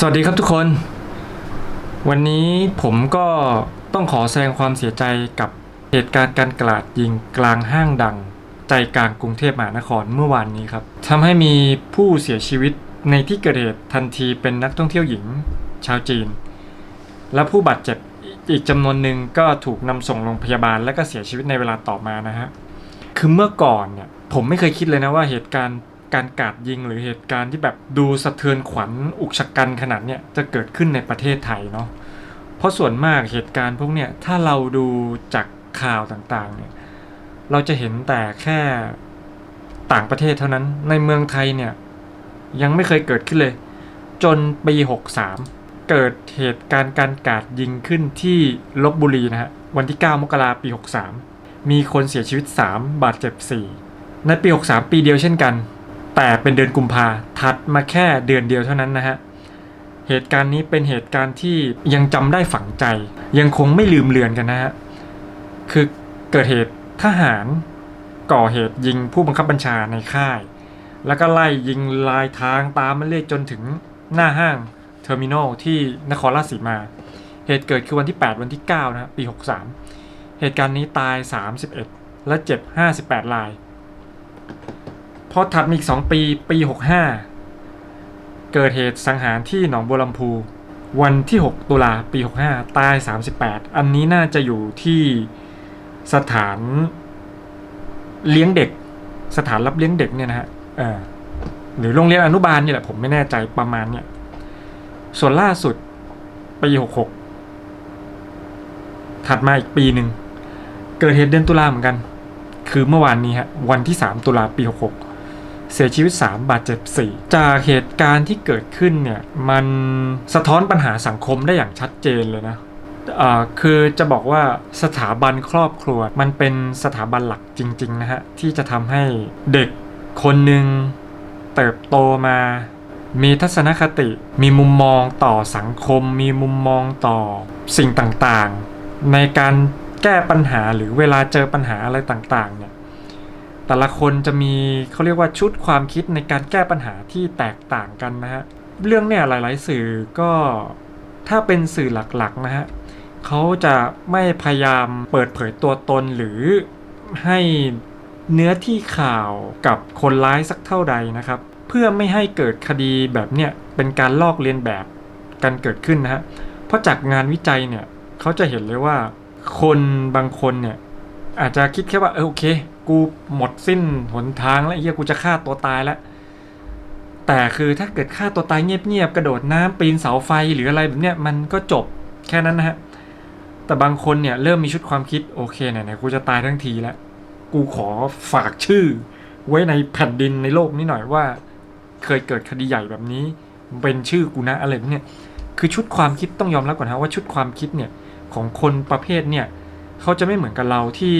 สวัสดีครับทุกคน วันนี้ผมก็ต้องขอแสดงความเสียใจกับเหตุการณ์การกราดยิงกลางห้างดัง ใจกลางกรุงเทพมหานครเมื่อวานนี้ครับทำให้มีผู้เสียชีวิตในที่เกิดเหตุทันทีเป็นนักท่องเที่ยวหญิงชาวจีน และผู้บาดเจ็บอีกจำนวนหนึ่งก็ถูกนำส่งโรงพยาบาลและก็เสียชีวิตในเวลาต่อมานะฮะคือเมื่อก่อนเนี่ยผมไม่เคยคิดเลยนะว่าเหตุการณ์ การกาดยิงหรือเหตุการณ์ที่แบบดูสะเทือนขวัญอุกชะกันขนาดเนี้ยจะเกิดขึ้นในประเทศไทยเนาะเพราะส่วนมากเหตุการณ์พวกเนี้ยถ้าเราดูจากข่าวต่างๆเนี่ยเราจะเห็นแต่แค่ต่างประเทศเท่านั้นในเมืองไทยเนี่ยยังไม่เคยเกิดขึ้นเลย จนปี 63 เกิดเหตุการณ์การกาดยิงขึ้นที่ลบบุรีนะฮะวันที่ 9 มกราปี 63 มีคนเสียชีวิต 3 บาดเจ็บ 4 ในปี 63 ปีเดียวเช่นกัน แต่เป็นเดือนกุมภาถัดมาแค่เดือนเดียวเท่านั้นนะฮะเหตุการณ์นี้เป็นเหตุการณ์ที่ยังจำได้ฝังใจ ยังคงไม่ลืมเลือนกันนะฮะคือเกิดเหตุทหารก่อเหตุยิงผู้บังคับบัญชาในค่าย แล้วก็ไล่ยิงลายทางตามมาเรื่อยจนถึงหน้าห้างเทอร์มินอลที่นครราชสีมา เหตุเกิดคือวันที่ 8 วันที่ 9 นะฮะปี 63 เหตุการณ์นี้ตาย 31 และเจ็บ 58ราย อถัดมาอีก2ปีปี 65 เกิดเหตุสังหารที่หนองบัวลำพู วันที่ 6 ตุลาปี 65 ตาย 38 อันนี้น่าจะอยู่ที่สถานเลี้ยงเด็ก สถานรับเลี้ยงเด็กเนี่ยนะฮะหรือโรงเรียนอนุบาลนี่แหละผมไม่แน่ใจประมาณเนี่ยส่วนล่าสุดปี66 ถัดมาอีกปีหนึ่ง เกิดเหตุเดือนตุลาเหมือนกัน คือเมื่อวานนี้ฮะ วันที่ 3 ตุลาปี 66 เสียชีวิต 3 บาดเจ็บ 4 จากเหตุการณ์ที่เกิดขึ้นเนี่ยมันสะท้อนปัญหาสังคมได้อย่างชัดเจนเลยนะคือจะบอกว่าสถาบันครอบครัวมันเป็นสถาบันหลักจริงๆนะฮะที่จะทำให้เด็กคนหนึ่งเติบโตมา มีทัศนคติ มีมุมมองต่อสังคม มีมุมมองต่อสิ่งต่างๆ ในการแก้ปัญหาหรือเวลาเจอปัญหาอะไรต่างๆเนี่ย แต่ละคนจะมีเขาเรียกว่าชุดความคิดในการแก้ปัญหาที่แตกต่างกันนะฮะ เรื่องเนี่ยหลาย ๆ สื่อก็ถ้าเป็นสื่อหลัก ๆ นะฮะเขาจะไม่พยายามเปิดเผยตัวตนหรือให้เนื้อที่ข่าวกับคนร้ายสักเท่าใดนะครับ เพื่อไม่ให้เกิดคดีแบบเนี้ยเป็นการลอกเลียนแบบกันเกิดขึ้นนะฮะเพราะจากงานวิจัยเนี่ยเขาจะเห็นเลยว่า คนบางคนเนี่ยอาจจะคิดแค่ว่าเออโอเค กูหมดสิ้นหนทางแล้วเฮียกูจะฆ่าตัวตายแล้วแต่คือถ้าเกิดฆ่าตัวตายเงียบๆกระโดดน้ำปีนเสาไฟหรืออะไรแบบเนี้ยมันก็จบแค่นั้นนะฮะแต่บางคนเนี่ยเริ่มมีชุดความคิดโอเคไหนๆกูจะตายทั้งทีแล้วกูขอฝากชื่อ ไว้ในแผ่นดินในโลกนี้หน่อยว่า เคยเกิดคดีใหญ่แบบนี้ เป็นชื่อกูนะอะไรแบบเนี่ยคือชุดความคิดต้องยอมรับก่อนนะว่าชุดความคิดเนี่ยของคนประเภทเนี่ยเขาจะไม่เหมือนกับเราที่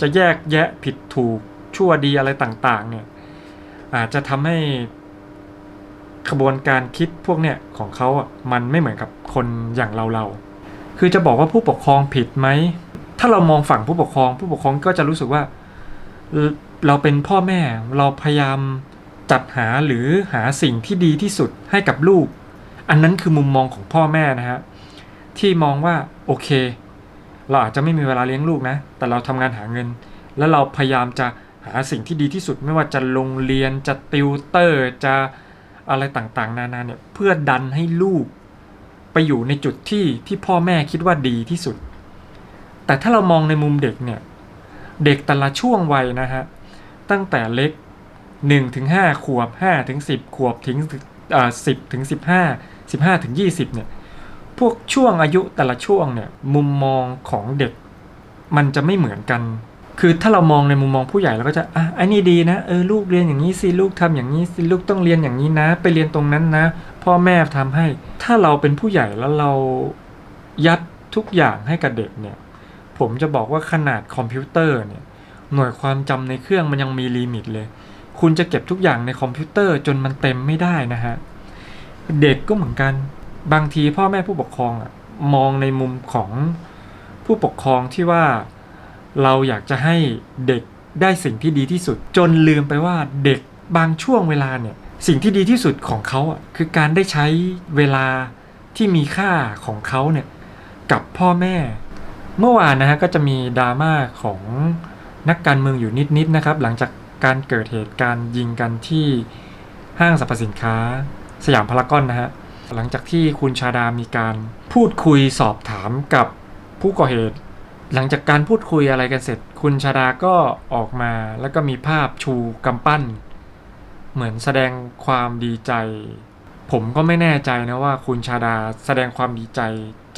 จะแยกแยะผิดถูกชั่วดีอะไรต่างๆ เนี่ยอาจจะทำให้ขบวนการคิดพวกเนี่ยของเขาอะมันไม่เหมือนกับคนอย่างเราเราคือจะบอกว่าผู้ปกครองผิดไหม ถ้าเรามองฝั่งผู้ปกครอง ผู้ปกครองก็จะรู้สึกว่าเอ่อเราเป็นพ่อแม่เราพยายามจัดหาหรือหาสิ่งที่ดีที่สุดให้กับลูก อันนั้นคือมุมมองของพ่อแม่นะฮะที่มองว่าโอเค เราอาจจะไม่มีเวลาเลี้ยงลูกนะ แต่เราทำงานหาเงิน แล้วเราพยายามจะหาสิ่งที่ดีที่สุดไม่ว่าจะโรงเรียนจะติวเตอร์จะอะไรต่างๆ นานาเนี่ยเพื่อดันให้ลูกไปอยู่ในจุดที่ที่พ่อแม่คิดว่าดีที่สุด แต่ถ้าเรามองในมุมเด็กเนี่ยเด็กแต่ละช่วงวัยนะฮะตั้งแต่เล็ก1ถึง5ขวบ5ถึง10 ขวบถึงเอ่อ10ถึง15 15ถึง20เนี่ย พวกช่วงอายุแต่ละช่วงเนี่ยมุมมองของเด็ก มันจะไม่เหมือนกัน คือถ้าเรามองในมุมมองผู้ใหญ่เราก็จะอะไอ้นี่ดีนะเออลูกเรียนอย่างนี้สิลูกทำอย่างนี้สิลูกต้องเรียนอย่างนี้นะ ไปเรียนตรงนั้นนะ พ่อแม่ทำให้ ถ้าเราเป็นผู้ใหญ่แล้วเรายัดทุกอย่างให้กับเด็กเนี่ย ผมจะบอกว่าขนาดคอมพิวเตอร์เนี่ยหน่วยความจำในเครื่องมันยังมีลิมิตเลย คุณจะเก็บทุกอย่างในคอมพิวเตอร์จนมันเต็มไม่ได้นะฮะ เด็กก็เหมือนกัน บางทีพ่อแม่ผู้ปกครองอะมองในมุมของผู้ปกครองที่ว่าเราอยากจะให้เด็กได้สิ่งที่ดีที่สุด จนลืมไปว่าเด็กบางช่วงเวลาเนี่ยสิ่งที่ดีที่สุดของเขาอะคือการได้ใช้เวลาที่มีค่าของเขาเนี่ยกับพ่อแม่ เมื่อวานนะฮะก็จะมีดราม่าของนักการเมืองอยู่นิดๆนะครับ หลังจากการเกิดเหตุการณ์ยิงกันที่ห้างสรรพสินค้า สยามพารากอนนะฮะ หลังจากที่คุณชาดามีการพูดคุยสอบถามกับผู้ก่อเหตุ หลังจากการพูดคุยอะไรกันเสร็จ คุณชาดาก็ออกมาแล้วก็มีภาพชูกำปั้น เหมือนแสดงความดีใจ ผมก็ไม่แน่ใจนะว่าคุณชาดาแสดงความดีใจ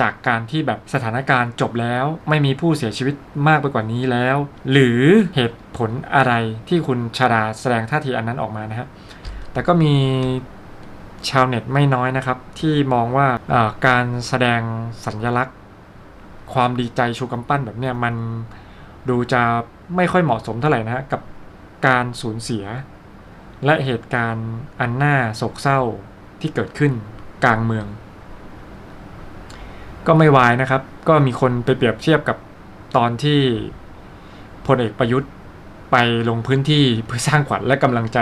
จากการที่แบบสถานการณ์จบแล้ว ไม่มีผู้เสียชีวิตมากไปกว่านี้แล้ว หรือเหตุผลอะไรที่คุณชาดาแสดงท่าทีอันนั้นออกมานะฮะแต่ก็มี ชาวเน็ตไม่น้อยนะครับ ที่มองว่าการแสดงสัญลักษณ์ ความดีใจชูกำปั้นแบบเนี้ยมันดูจะไม่ค่อยเหมาะสมเท่าไหร่นะฮะกับการสูญเสีย และเหตุการณ์อันน่าโศกเศร้าที่เกิดขึ้นกลางเมือง ก็ไม่วายนะครับ ก็มีคนไปเปรียบเทียบกับตอนที่พลเอกประยุทธ์ไปลงพื้นที่เพื่อสร้างขวัญและกำลังใจ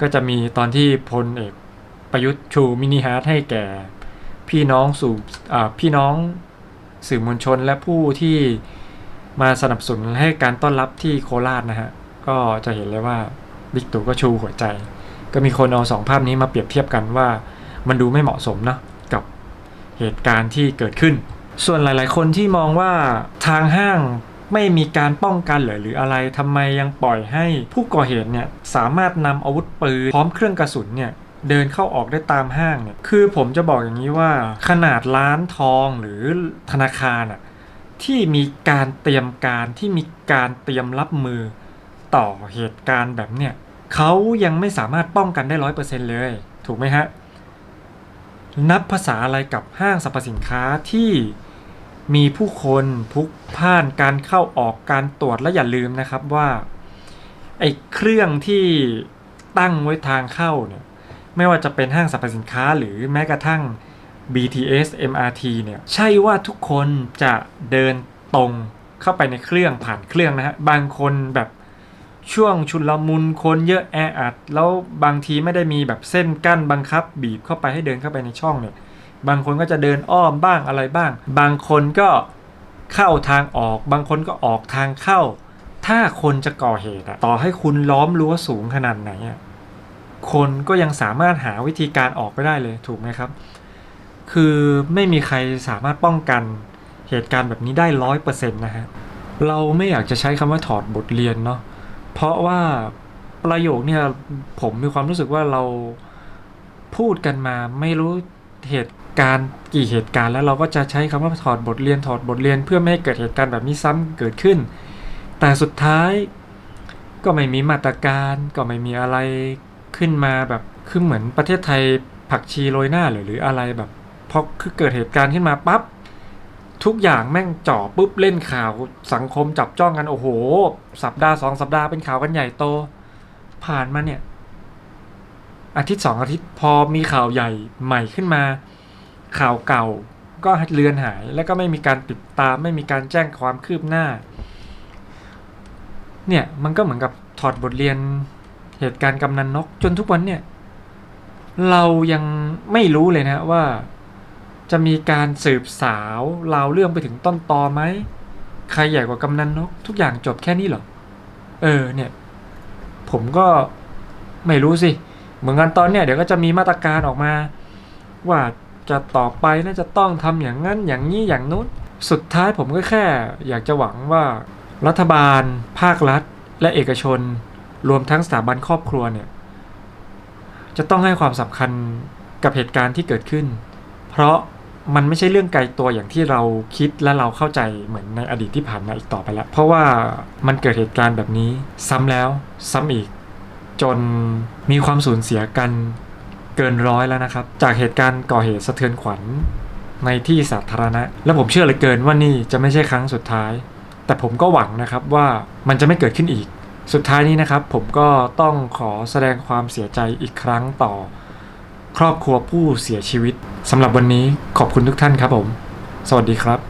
ก็จะมีตอนที่พลเอกประยุทธ์ชูมินิฮาร์ทให้แก่ พี่น้องสู่พี่น้องสื่อมวลชนและผู้ที่มาสนับสนุนให้การต้อนรับที่โคราชนะฮะ ก็จะเห็นเลยว่าบิ๊กตู่ก็ชูหัวใจ ก็มีคนเอาสองภาพนี้มาเปรียบเทียบกันว่ามันดูไม่เหมาะสมเนอะกับเหตุการณ์ที่เกิดขึ้น ส่วนหลาย ๆ คนที่มองว่าทางห้าง ไม่มีการป้องกันเหรอหรืออะไรทำไมยังปล่อยให้ผู้ก่อเหตุเนี่ยสามารถนำอาวุธปืนพร้อมเครื่องกระสุนเนี่ยเดินเข้าออกได้ตามห้างเนี่ยคือผมจะบอกอย่างนี้ว่าขนาดร้านทองหรือธนาคารอะที่มีการเตรียมการที่มีการเตรียมรับมือต่อเหตุการณ์แบบเนี้ยเขายังไม่สามารถป้องกันได้ร้อยเปอร์เซ็นเลย ถูกไหมฮะ นับภาษาอะไรกับห้างสรรพสินค้าที่ มีผู้คนพลุกพ่านการเข้าออกการตรวจและอย่าลืมนะครับว่าไอ้เครื่องที่ตั้งไว้ทางเข้าเนี่ยไม่ว่าจะเป็นห้างสรรพสินค้าหรือแม้กระทั่ง BTS MRT เนี่ยใช่ว่าทุกคนจะเดินตรงเข้าไปในเครื่องผ่านเครื่องนะฮะบางคนแบบช่วงชุลมุนคนเยอะแออัด แล้วบางทีไม่ได้มีแบบเส้นกั้นบังคับบีบเข้าไปให้เดินเข้าไปในช่องเนี่ย บางคนก็จะเดินอ้อมบ้างอะไรบ้าง บางคนก็เข้าทางออก บางคนก็ออกทางเข้า ถ้าคนจะก่อเหตุอะต่อให้คุณล้อมรั้วสูงขนาดไหนอะคนก็ยังสามารถหาวิธีการออกไปได้เลยถูกไหมครับ คือไม่มีใครสามารถป้องกันเหตุการณ์แบบนี้ได้ร้อยเปอร์เซ็นต์นะฮะ เราไม่อยากจะใช้คำว่าถอดบทเรียนเนาะ เพราะว่าประโยคเนี่ยผมมีความรู้สึกว่าเราพูดกันมาไม่รู้ เหตุการณ์กี่เหตุการณ์แล้วเราก็จะใช้คำว่าถอดบทเรียนถอดบทเรียน เพื่อไม่ให้เกิดเหตุการณ์แบบนี้ซ้ำเกิดขึ้น แต่สุดท้ายก็ไม่มีมาตรการก็ไม่มีอะไรขึ้นมาแบบคือเหมือนประเทศไทยผักชีโรยหน้าหรือหรืออะไรแบบพอคือเกิดเหตุการณ์ขึ้นมาปั๊บทุกอย่างแม่งจ่อปุ๊บเล่นข่าวสังคมจับจ้องกันโอ้โห สัปดาห์สองสัปดาห์เป็นข่าวกันใหญ่โต ผ่านมาเนี่ย อาทิตย์สองอาทิตย์พอมีข่าวใหญ่ใหม่ขึ้นมา ข่าวเก่าก็เลือนหาย แล้วก็ไม่มีการติดตามไม่มีการแจ้งความคืบหน้า เนี่ยมันก็เหมือนกับถอดบทเรียนเหตุการณ์กำนันนกจนทุกวันเนี่ย เรายังไม่รู้เลยนะว่า จะมีการสืบสาวราวเรื่องไปถึงต้นตอไหมใครใหญ่กว่ากำนันนก ทุกอย่างจบแค่นี้หรอ เออเนี่ย ผมก็ไม่รู้สิ เหมือนกันตอนเนี้ยเดี๋ยวก็จะมีมาตรการออกมา ว่าจะต่อไปน่าจะต้องทำอย่างนั้นอย่างนี้อย่างนู้น สุดท้ายผมก็แค่ อยากจะหวังว่ารัฐบาล ภาครัฐ และเอกชน รวมทั้งสถาบันครอบครัวเนี่ยจะต้องให้ความสำคัญกับเหตุการณ์ที่เกิดขึ้น เพราะมันไม่ใช่เรื่องไกลตัวอย่างที่เราคิดและเราเข้าใจเหมือนในอดีตที่ผ่านมาอีกต่อไปแล้ว เพราะว่ามันเกิดเหตุการณ์แบบนี้ซ้ำแล้วซ้ำอีก จนมีความสูญเสียกันเกินร้อยแล้วนะครับ จากเหตุการณ์ก่อเหตุสะเทือนขวัญในที่สาธารณะ และผมเชื่อเหลือเกินว่านี่จะไม่ใช่ครั้งสุดท้าย แต่ผมก็หวังนะครับว่ามันจะไม่เกิดขึ้นอีก สุดท้ายนี้นะครับ ผมก็ต้องขอแสดงความเสียใจอีกครั้งต่อ ครอบครัวผู้เสียชีวิตสำหรับวันนี้ขอบคุณทุกท่านครับผม สวัสดีครับ